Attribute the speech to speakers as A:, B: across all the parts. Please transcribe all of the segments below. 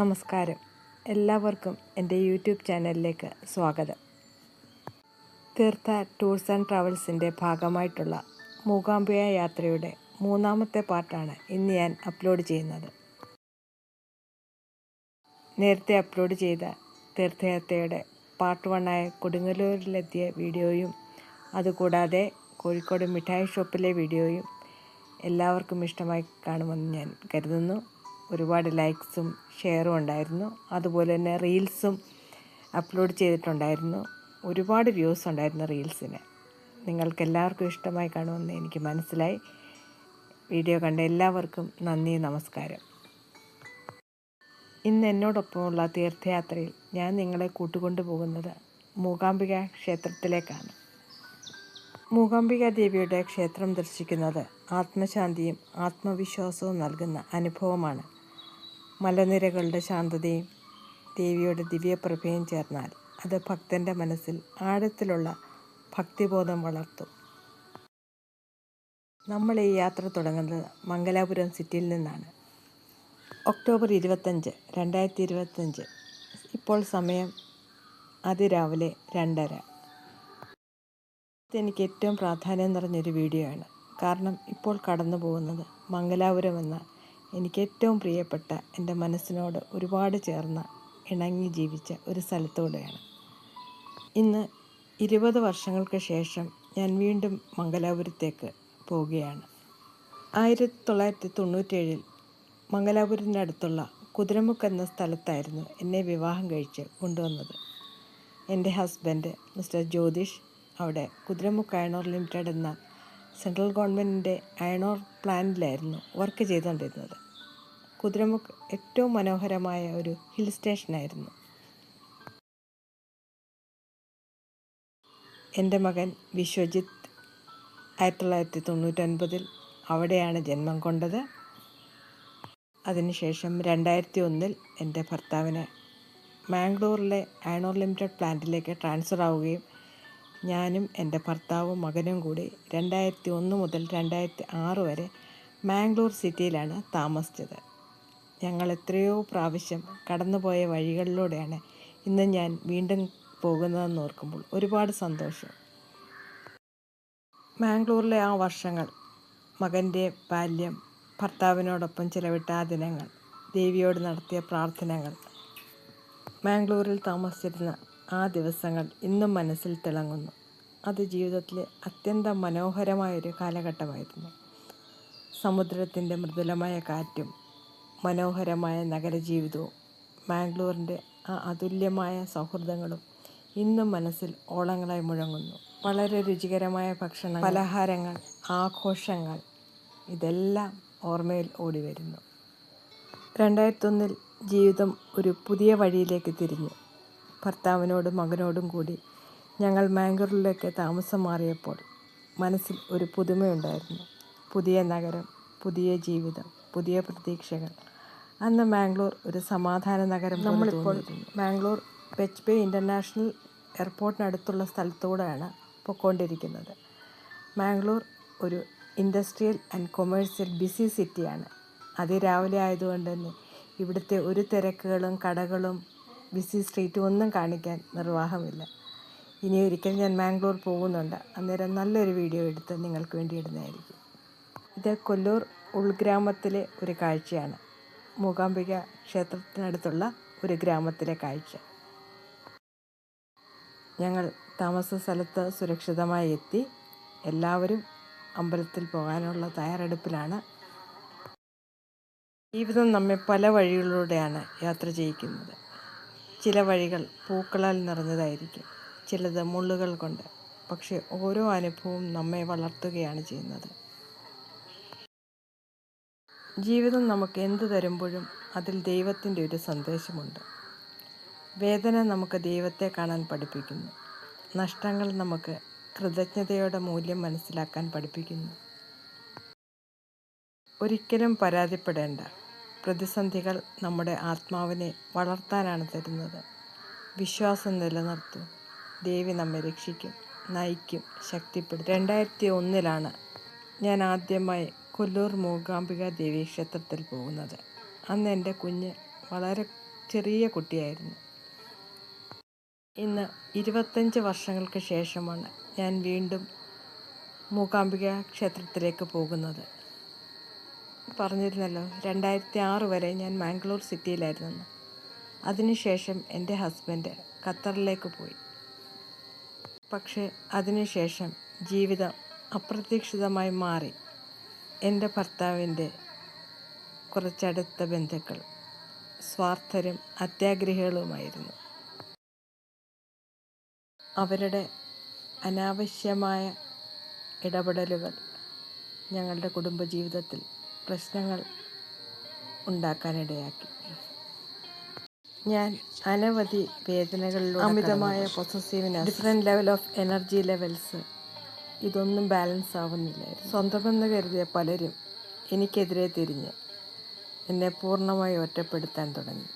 A: നമസ്കാരം. എല്ലാവർക്കും എന്റെ യൂട്യൂബ് ചാനലിലേക്ക് സ്വാഗതം. തീർത്ഥ ടൂർസ് ആൻഡ് ട്രാവൽസിന്റെ ഭാഗമായിട്ടുള്ള മൂകാംബിക യാത്രയുടെ മൂന്നാമത്തെ പാർട്ടാണ് ഇന്ന് ഞാൻ അപ്ലോഡ് ചെയ്യുന്നത്. നേരത്തെ അപ്ലോഡ് ചെയ്ത തീർത്ഥയാത്രയുടെ പാർട്ട് വണ്ണായ കൊടുങ്ങല്ലൂരിലെത്തിയ വീഡിയോയും അതുകൂടാതെ കോഴിക്കോട് മിഠായി ഷോപ്പിലെ വീഡിയോയും എല്ലാവർക്കും ഇഷ്ടമായി കാണുമെന്ന് ഞാൻ കരുതുന്നു. ഒരുപാട് ലൈക്സും ഷെയറും ഉണ്ടായിരുന്നു. അതുപോലെ തന്നെ റീൽസും അപ്ലോഡ് ചെയ്തിട്ടുണ്ടായിരുന്നു. ഒരുപാട് വ്യൂസ് ഉണ്ടായിരുന്നു റീൽസിന് നിങ്ങൾക്ക് എല്ലാവർക്കും ഇഷ്ടമായി കാണുമെന്ന് എനിക്ക് മനസ്സിലായി. വീഡിയോ കണ്ട എല്ലാവർക്കും നന്ദി നമസ്കാരം. ഇന്ന് എന്നോടൊപ്പമുള്ള തീർത്ഥയാത്രയിൽ ഞാൻ നിങ്ങളെ കൂട്ടുകൊണ്ടു പോകുന്നത് മൂകാംബിക ക്ഷേത്രത്തിലേക്കാണ്. മൂകാംബിക ദേവിയുടെ ക്ഷേത്രം ദർശിക്കുന്നത് ആത്മശാന്തിയും ആത്മവിശ്വാസവും നൽകുന്ന അനുഭവമാണ്. മലനിരകളുടെ ശാന്തതയും ദേവിയുടെ ദിവ്യപ്രഭയും ചേർന്നാൽ അത് ഭക്തന്റെ മനസ്സിൽ ആഴത്തിലുള്ള ഭക്തിബോധം വളർത്തും. നമ്മൾ ഈ യാത്ര തുടങ്ങുന്നത് മംഗലാപുരം സിറ്റിയിൽ നിന്നാണ്. ഒക്ടോബർ ഇരുപത്തഞ്ച് രണ്ടായിരത്തി ഇരുപത്തഞ്ച്. ഇപ്പോൾ സമയം അതിരാവിലെ രണ്ടര. എനിക്ക് ഏറ്റവും പ്രാധാന്യം നിറഞ്ഞൊരു വീഡിയോ ആണ് കാരണം ഇപ്പോൾ കടന്നു പോകുന്നത് മംഗലാപുരം എന്ന എനിക്ക് ഏറ്റവും പ്രിയപ്പെട്ട എന്റെ മനസ്സിനോട് ഒരുപാട് ചേർന്ന ഇണങ്ങി ജീവിച്ച ഒരു സ്ഥലത്തൂടെയാണ്. ഇന്ന് ഇരുപത് വർഷങ്ങൾക്ക് ശേഷം ഞാൻ വീണ്ടും മംഗലാപുരത്തേക്ക് പോവുകയാണ്. ആയിരത്തി തൊള്ളായിരത്തി തൊണ്ണൂറ്റേഴിൽ മംഗലാപുരത്തിന്റെ അടുത്തുള്ള കുതിരമുക്ക് എന്ന സ്ഥലത്തായിരുന്നു എന്നെ വിവാഹം കഴിച്ച് കൊണ്ടുവന്നത്. എന്റെ ഹസ്ബൻഡ് മിസ്റ്റർ ജ്യോതിഷ് അവിടെ കുതിരമുക്ക് അയണോർ ലിമിറ്റഡ് എന്ന സെൻട്രൽ ഗവൺമെന്റിന്റെ അയണോർ പ്ലാന്റിലായിരുന്നു വർക്ക് ചെയ്തുകൊണ്ടിരുന്നത്. കുതിരമുക്ക് ഏറ്റവും മനോഹരമായ ഒരു ഹിൽ സ്റ്റേഷനായിരുന്നു. എന്റെ മകൻ വിശ്വജിത്ത് ആയിരത്തി തൊള്ളായിരത്തി തൊണ്ണൂറ്റൊൻപതിൽ അവിടെയാണ് ജന്മം കൊണ്ടത്. അതിനുശേഷം രണ്ടായിരത്തി ഒന്നിൽ എന്റെ ഭർത്താവിനെ മാംഗ്ലൂരിലെ അയണോർ ലിമിറ്റഡ് പ്ലാന്റിലേക്ക് ട്രാൻസ്ഫർ ആവുകയും ഞാനും എന്റെ ഭർത്താവും മകനും കൂടി രണ്ടായിരത്തി ഒന്ന് മുതൽ രണ്ടായിരത്തി ആറ് വരെ മാംഗ്ലൂർ സിറ്റിയിലാണ് താമസിച്ചത്. ഞങ്ങൾ എത്രയോ പ്രാവശ്യം കടന്നുപോയ വഴികളിലൂടെയാണ് ഇന്ന് ഞാൻ വീണ്ടും പോകുന്നതെന്ന് ഓർക്കുമ്പോൾ ഒരുപാട് സന്തോഷം. മാംഗ്ലൂരിലെ ആ വർഷങ്ങൾ മകന്റെ ബാല്യം ഭർത്താവിനോടൊപ്പം ചിലവിട്ട ആ ദിനങ്ങൾ ദേവിയോട് നടത്തിയ പ്രാർത്ഥനകൾ മാംഗ്ലൂരിൽ താമസിച്ചിരുന്ന ആ ദിവസങ്ങൾ ഇന്നും മനസ്സിൽ തിളങ്ങുന്നു. അത് ജീവിതത്തിലെ അത്യന്തം മനോഹരമായൊരു കാലഘട്ടമായിരുന്നു. സമുദ്രത്തിന്റെ മൃദുലമായ കാറ്റും മനോഹരമായ നഗരജീവിതവും മാംഗ്ലൂരിന്റെ ആ അതുല്യമായ സൗഹൃദങ്ങളും ഇന്നും മനസ്സിൽ ഓളങ്ങളായി മുഴങ്ങുന്നു. വളരെ രുചികരമായ ഭക്ഷണ പലഹാരങ്ങൾ ആഘോഷങ്ങൾ ഇതെല്ലാം ഓർമ്മയിൽ ഓടി വരുന്നു രണ്ടായിരത്തൊന്നിൽ ജീവിതം ഒരു പുതിയ വഴിയിലേക്ക് തിരിഞ്ഞു. ഭർത്താവിനോടും മകനോടും കൂടി ഞങ്ങൾ മാംഗ്ലൂരിലേക്ക് താമസം മാറിയപ്പോൾ മനസ്സിൽ ഒരു പുതുമയുണ്ടായിരുന്നു. പുതിയ നഗരം പുതിയ ജീവിതം പുതിയ പ്രതീക്ഷകൾ. അന്ന് മാംഗ്ലൂർ ഒരു സമാധാന നഗരം നമ്മളിപ്പോൾ മാംഗ്ലൂർ പെച്ച് ബേ ഇന്റർനാഷണൽ എയർപോർട്ടിനടുത്തുള്ള സ്ഥലത്തൂടെയാണ് പൊയ്ക്കൊണ്ടിരിക്കുന്നത് മാംഗ്ലൂർ ഒരു ഇൻഡസ്ട്രിയൽ ആൻഡ് കൊമേഴ്സ്യൽ ബിസി സിറ്റിയാണ് അതിരാവിലെ ആയതുകൊണ്ട് തന്നെ ഇവിടുത്തെ ഒരു തിരക്കുകളും കടകളും ബിസി സ്ട്രീറ്റും ഒന്നും കാണിക്കാൻ നിർവാഹമില്ല. ഇനി ഒരിക്കൽ ഞാൻ മാംഗ്ലൂർ പോകുന്നുണ്ട്. അന്നേരം നല്ലൊരു വീഡിയോ എടുത്ത് നിങ്ങൾക്ക് വേണ്ടി ഇടുന്നതായിരിക്കും. ഇത് കൊല്ലൂർ ഉൾഗ്രാമത്തിലെ ഒരു കാഴ്ചയാണ്. മൂകാംബിക ക്ഷേത്രത്തിനടുത്തുള്ള ഒരു ഗ്രാമത്തിലെ കാഴ്ച. ഞങ്ങൾ താമസ സ്ഥലത്ത് സുരക്ഷിതമായി എത്തി. എല്ലാവരും അമ്പലത്തിൽ പോകാനുള്ള തയ്യാറെടുപ്പിലാണ്. ജീവിതം നമ്മെ പല വഴികളിലൂടെയാണ് യാത്ര ചെയ്യിക്കുന്നത്. ചില വഴികൾ പൂക്കളാൽ നിറഞ്ഞതായിരിക്കും. ചിലത് മുള്ളുകൾ കൊണ്ട്. പക്ഷേ ഓരോ അനുഭവവും നമ്മെ വളർത്തുകയാണ് ചെയ്യുന്നത്. ജീവിതം നമുക്ക് എന്ത് തരുമ്പോഴും അതിൽ ദൈവത്തിന്റെ ഒരു സന്ദേശമുണ്ട്. വേദന നമുക്ക് ദൈവത്തെ കാണാൻ പഠിപ്പിക്കുന്നു. നഷ്ടങ്ങൾ നമുക്ക് കൃതജ്ഞതയുടെ മൂല്യം മനസ്സിലാക്കാൻ പഠിപ്പിക്കുന്നു. ഒരിക്കലും പരാതിപ്പെടേണ്ട. പ്രതിസന്ധികൾ നമ്മുടെ ആത്മാവിനെ വളർത്താനാണ് തരുന്നത്. വിശ്വാസം നിലനിർത്തും. ദേവി നമ്മെ രക്ഷിക്കും നയിക്കും ശക്തിപ്പെടുത്തും. രണ്ടായിരത്തി ഒന്നിലാണ് ഞാൻ ആദ്യമായി കൊല്ലൂർ മൂകാംബിക ദേവി ക്ഷേത്രത്തിൽ പോകുന്നത്. അന്ന് എന്റെ കുഞ്ഞ് വളരെ ചെറിയ കുട്ടിയായിരുന്നു. ഇന്ന് ഇരുപത്തഞ്ച് വർഷങ്ങൾക്ക് ശേഷമാണ് ഞാൻ വീണ്ടും മൂകാംബിക ക്ഷേത്രത്തിലേക്ക് പോകുന്നത്. പറഞ്ഞിരുന്നല്ലോ രണ്ടായിരത്തി ആറ് വരെ ഞാൻ മാംഗ്ലൂർ സിറ്റിയിലായിരുന്നു അതിനുശേഷം എന്റെ ഹസ്ബൻഡ് ഖത്തറിലേക്ക് പോയി. പക്ഷേ അതിനുശേഷം ജീവിതം അപ്രതീക്ഷിതമായി മാറി. എന്റെ ഭർത്താവിന്റെ കുറച്ചടുത്ത ബന്ധുക്കൾ സ്വാർത്ഥരും അത്യാഗ്രഹികളുമായിരുന്നു. അവരുടെ അനാവശ്യമായ ഇടപെടലുകൾ ഞങ്ങളുടെ കുടുംബജീവിതത്തിൽ പ്രശ്നങ്ങൾ ഉണ്ടാക്കാനിടയാക്കി. ഞാൻ അനവധി വേദനകളിലൂടെ അമിതമായ possessiveness different level of energy levels ഇതൊന്നും ബാലൻസ് ആവുന്നില്ല. സ്വന്തമെന്ന് കരുതിയ പലരും എനിക്കെതിരെ തിരിഞ്ഞ് എന്നെ പൂർണമായി ഒറ്റപ്പെടുത്താൻ തുടങ്ങി.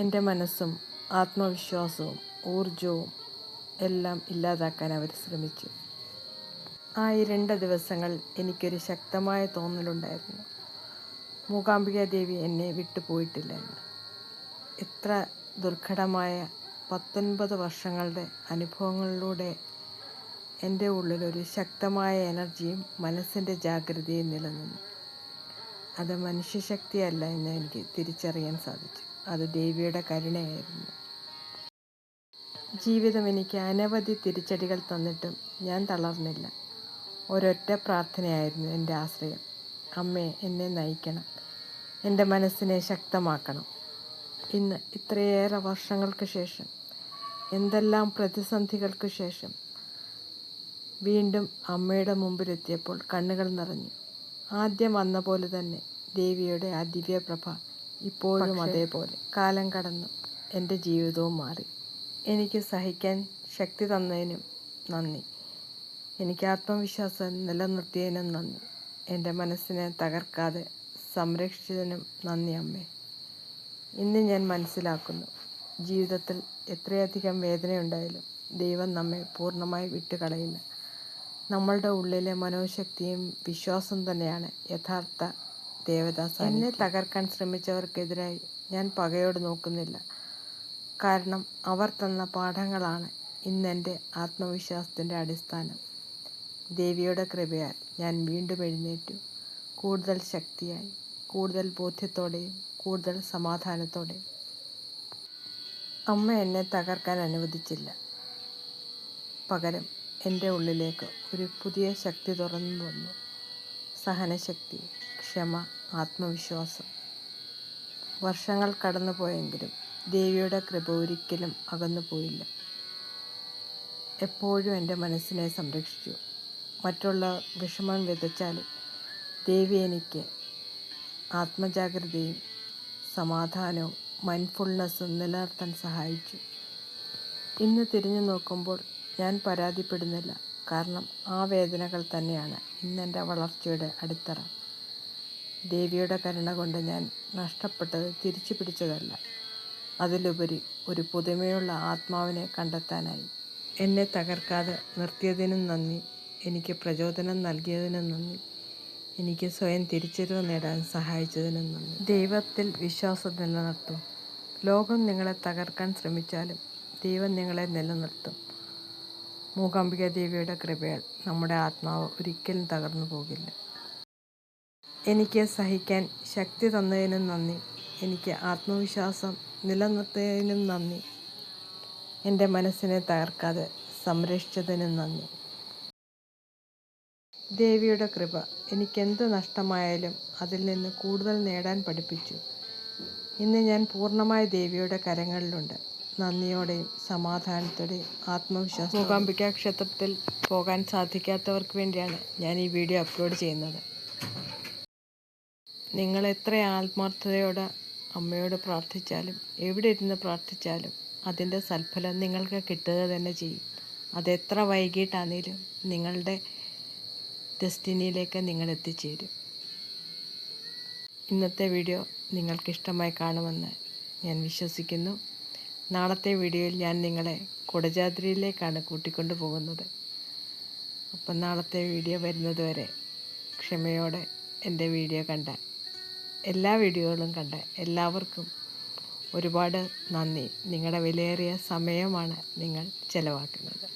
A: എന്റെ മനസ്സും ആത്മവിശ്വാസവും ഊർജവും എല്ലാം ഇല്ലാതാക്കാൻ അവർ ശ്രമിച്ചു. ആ ഇരുണ്ട ദിവസങ്ങൾ എനിക്കൊരു ശക്തമായ തോന്നലുണ്ടായിരുന്നു. മൂകാംബിക ദേവി എന്നെ വിട്ടുപോയിട്ടില്ല എന്ന് എത്ര ദുർഘടമായ പത്തൊൻപത് വർഷങ്ങളുടെ അനുഭവങ്ങളിലൂടെ എന്റെ ഉള്ളിലൊരു ശക്തമായ എനർജിയും മനസ്സിന്റെ ജാഗ്രതയും നിലനിന്നു. അത് മനുഷ്യശക്തിയല്ല എന്ന് എനിക്ക് തിരിച്ചറിയാൻ സാധിച്ചു. അത് ദേവിയുടെ കരുണയായിരുന്നു. ജീവിതം എനിക്ക് അനവധി തിരിച്ചടികൾ തന്നിട്ടും ഞാൻ തളർന്നില്ല. ഒരൊറ്റ പ്രാർത്ഥനയായിരുന്നു എന്റെ ആശ്രയം. അമ്മേ എന്നെ നയിക്കണം. എന്റെ മനസ്സിനെ ശക്തമാക്കണം. ഇന്ന് ഇത്രയേറെ വർഷങ്ങൾക്ക് ശേഷം എന്തെല്ലാം പ്രതിസന്ധികൾക്ക് ശേഷം വീണ്ടും അമ്മയുടെ മുമ്പിലെത്തിയപ്പോൾ കണ്ണുകൾ നിറഞ്ഞു. ആദ്യം വന്ന പോലെ തന്നെ ദേവിയുടെ ആ ദിവ്യപ്രഭ ഇപ്പോഴും അതേപോലെ. കാലം കടന്നു. എന്റെ ജീവിതവും മാറി. എനിക്ക് സഹിക്കാൻ ശക്തി തന്നതിനും നന്ദി. എനിക്ക് ആത്മവിശ്വാസം നിലനിർത്തിയതിനും നന്ദി. എന്റെ മനസ്സിനെ തകർക്കാതെ സംരക്ഷിച്ചതിനും നന്ദി അമ്മേ. ഇന്ന് ഞാൻ മനസ്സിലാക്കുന്നു. ജീവിതത്തിൽ എത്രയധികം വേദനയുണ്ടായാലും ദൈവം നമ്മെ പൂർണമായി വിട്ടുകളയില്ല നമ്മളുടെ ഉള്ളിലെ മനോശക്തിയും വിശ്വാസം തന്നെയാണ് യഥാർത്ഥ ദേവദാസ എന്നെ തകർക്കാൻ ശ്രമിച്ചവർക്കെതിരായി ഞാൻ പകയോട് നോക്കുന്നില്ല. കാരണം അവർ തന്ന പാഠങ്ങളാണ് ഇന്നെന്റെ ആത്മവിശ്വാസത്തിന്റെ അടിസ്ഥാനം. ദേവിയുടെ കൃപയാൽ ഞാൻ വീണ്ടും എഴുന്നേറ്റു. കൂടുതൽ ശക്തിയായി കൂടുതൽ ബോധ്യത്തോടെയും കൂടുതൽ സമാധാനത്തോടെയും. അമ്മ എന്നെ തകർക്കാൻ അനുവദിച്ചില്ല. പകരം എന്റെ ഉള്ളിലേക്ക് ഒരു പുതിയ ശക്തി തുറന്നു വന്നു സഹനശക്തി ക്ഷമ ആത്മവിശ്വാസം. വർഷങ്ങൾ കടന്നുപോയെങ്കിലും ദേവിയുടെ കൃപ ഒരിക്കലും അകന്നു പോയില്ല എപ്പോഴും എന്റെ മനസ്സിനെ സംരക്ഷിച്ചു. മറ്റുള്ള വിഷമം വിതച്ചാലും ദേവി എനിക്ക് ആത്മജാഗ്രതയും സമാധാനവും മൈൻഡ്ഫുൾനെസ്സും നിലനിർത്താൻ സഹായിച്ചു. ഇന്ന് തിരിഞ്ഞു നോക്കുമ്പോൾ ഞാൻ പരാതിപ്പെടുന്നില്ല. കാരണം ആ വേദനകൾ തന്നെയാണ് ഇന്നെന്റെ വളർച്ചയുടെ അടിത്തറ. ദേവിയുടെ കരുണ കൊണ്ട് ഞാൻ നഷ്ടപ്പെട്ടത് തിരിച്ചു പിടിച്ചതല്ല. അതിലുപരി ഒരു പുതുമയുള്ള ആത്മാവിനെ കണ്ടെത്താനായി. എന്നെ തകർക്കാതെ നിർത്തിയതിനും നന്ദി. എനിക്ക് പ്രചോദനം നൽകിയതിനും നന്ദി. എനിക്ക് സ്വയം തിരിച്ചറിവ് നേടാൻ സഹായിച്ചതിനും നന്ദി. ദൈവത്തിൽ വിശ്വാസം നിലനിർത്തും. ലോകം നിങ്ങളെ തകർക്കാൻ ശ്രമിച്ചാലും ദൈവം നിങ്ങളെ നിലനിർത്തും. മൂകാംബിക ദേവിയുടെ കൃപയാൽ നമ്മുടെ ആത്മാവ് ഒരിക്കലും തകർന്നു പോകില്ല. എനിക്ക് സഹിക്കാൻ ശക്തി തന്നതിനും നന്ദി. എനിക്ക് ആത്മവിശ്വാസം നിലനിർത്തിയതിനും നന്ദി. എന്റെ മനസ്സിനെ തകർക്കാതെ സംരക്ഷിച്ചതിനും നന്ദി. ദേവിയുടെ കൃപ എനിക്കെന്ത് നഷ്ടമായാലും അതിൽ നിന്ന് കൂടുതൽ നേടാൻ പഠിപ്പിച്ചു. ഇന്ന് ഞാൻ പൂർണമായ ദേവിയുടെ കരങ്ങളിലുണ്ട്. നന്ദിയോടെയും സമാധാനത്തോടെയും ആത്മവിശ്വാസം മൂകാംബിക ക്ഷേത്രത്തിൽ പോകാൻ സാധിക്കാത്തവർക്ക് വേണ്ടിയാണ് ഞാൻ ഈ വീഡിയോ അപ്ലോഡ് ചെയ്യുന്നത്. നിങ്ങൾ എത്ര ആത്മാർത്ഥതയോടെ അമ്മയോട് പ്രാർത്ഥിച്ചാലും എവിടെ ഇരുന്ന് പ്രാർത്ഥിച്ചാലും അതിന്റെ സൽഫലം നിങ്ങൾക്ക് കിട്ടുക തന്നെ ചെയ്യും. അതെത്ര വൈകിട്ടാണെങ്കിലും നിങ്ങളുടെ ഡെസ്റ്റിനിയിലേക്ക് നിങ്ങൾ എത്തിച്ചേരും ഇന്നത്തെ വീഡിയോ നിങ്ങൾക്കിഷ്ടമായി കാണുമെന്ന് ഞാൻ വിശ്വസിക്കുന്നു. നാളത്തെ വീഡിയോയിൽ ഞാൻ നിങ്ങളെ കുടജാദ്രിയിലേക്കാണ് കൂട്ടിക്കൊണ്ടു പോകുന്നത്. അപ്പം നാളത്തെ വീഡിയോ വരുന്നതുവരെ ക്ഷമയോടെ എന്റെ വീഡിയോ കണ്ട എല്ലാ വീഡിയോകളും കണ്ട എല്ലാവർക്കും ഒരുപാട് നന്ദി. നിങ്ങളുടെ വിലയേറിയ സമയമാണ് നിങ്ങൾ ചിലവാക്കുന്നത്.